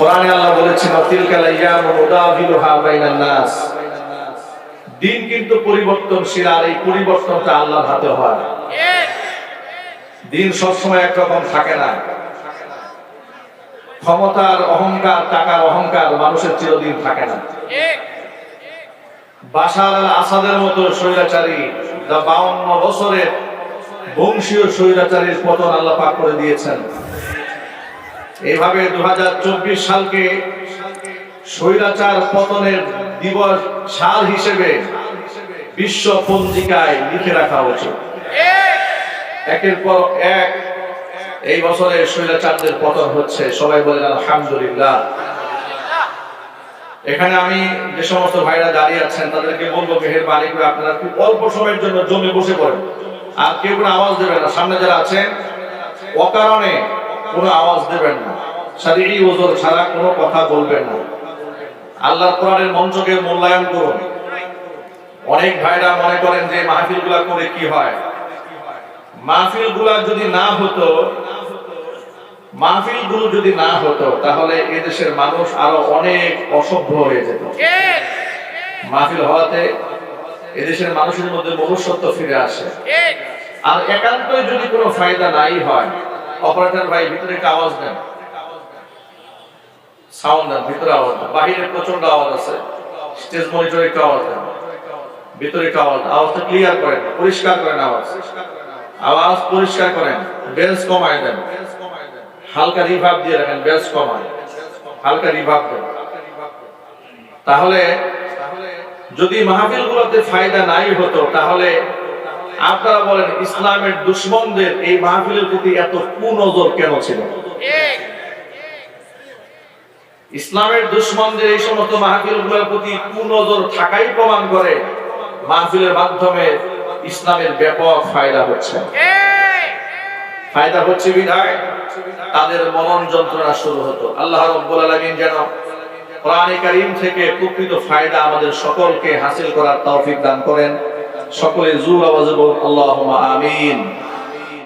কোরআনে আল্লাহ বলেছেন তিলকাল আইয়াম মুদাবিলুহা বাইনান নাস। দিন কিন্তু পরিবর্তনশীল আর এই পরিবর্তনটা আল্লাহর হাতে হয়। দিন সবসময় একরকম থাকে না। ক্ষমতার অহংকার, টাকার অহংকার মানুষের চিরদিন থাকে না। আল আসাদের মতো স্বৈরাচারী, যা বাউন্ন বছরের বংশীয় স্বৈরাচারীর পতন আল্লাহ পাক করে দিয়েছেন। এইভাবে দু সালকে স্বৈরাচার পতনের দিবস সাল হিসেবে বিশ্ব পঞ্জিকায় লিখে রাখা উচিত একের পর এক এই বছরে স্বৈরাচারদের পতন হচ্ছে। সবাই বলেন, আলহামদুলিল্লাহ। এখানে আমি যে সমস্ত ভাইরা দাঁড়িয়ে আছেন, তাদেরকে বলব মেহেরবানি করে আপনারা খুব অল্প সময়ের জন্য জমে বসে পড়েন। আর কেউ কোনো আওয়াজ দেবেন না। সামনে যারা আছেন, অকারণে কোনো আওয়াজ দেবেন না। শারীরিক ওজোর ছাড়া কোনো কথা বলবেন না। আল্লাহ কোরআনের মঞ্চকে মূল্যায়ন করুন। অনেক ভাইরা মনে করেন যে মাহফিলগুলা করে কি হয়? মাহফিলগুলা যদি না হতো মাহফিলগুলো যদি না হতো, তাহলে এদেশের মানুষ আরও অনেক অসভ্য হয়ে যেত। মাহফিল হওয়াতে এদেশের মানুষের মধ্যে মনুষ্যত্ব ফিরে আসে। আর একান্তই যদি কোনো ফায়দা নাই হয় অপারেটর ভাই, ভিতরে একটা আওয়াজ দেন। সাউন্ড দেন, ভিতরে আওয়াজ দেন। বাহিরে প্রচণ্ড আওয়াজ আছে। স্টেজ মনিটরে একটু আওয়াজ দেন। ভিতরে একটু আওয়াজ আওয়াজটা ক্লিয়ার করেন, পরিষ্কার করেন আওয়াজ। আওয়াজ পরিষ্কার করেন বেঞ্চ কমায় দেন। হালকা রিভাব দিয়ে রাখেন বেঞ্চ কমায়। হালকা রিভাব দেন। তাহলে, যদি মাহফিল গুলোতে ফায়দা নাই হতো, তাহলে আপনারা বলেন, ইসলামের দুশ্মনদের এই মাহফিলের প্রতি এত কুনজর কেন ছিল? ইসলামের দুশ্মনদের এই সমস্ত মাহফিলগুলোর প্রতি কুনজর থাকাই প্রমাণ করে মাহফিলের মাধ্যমে ইসলামের ব্যাপক ফায়দা হচ্ছে। ফায়দা হচ্ছে বিধায় তাদের মরণ যন্ত্রণা শুরু হতো। আল্লাহ রব্বুল আলামিন যেন কোরআনে কারীম থেকে প্রকৃত ফায়দা আমাদের সকলকে হাসিল করার তৌফিক দান করেন। সকলে জোর আওয়াজে বলুন আল্লাহুম্মা আমিন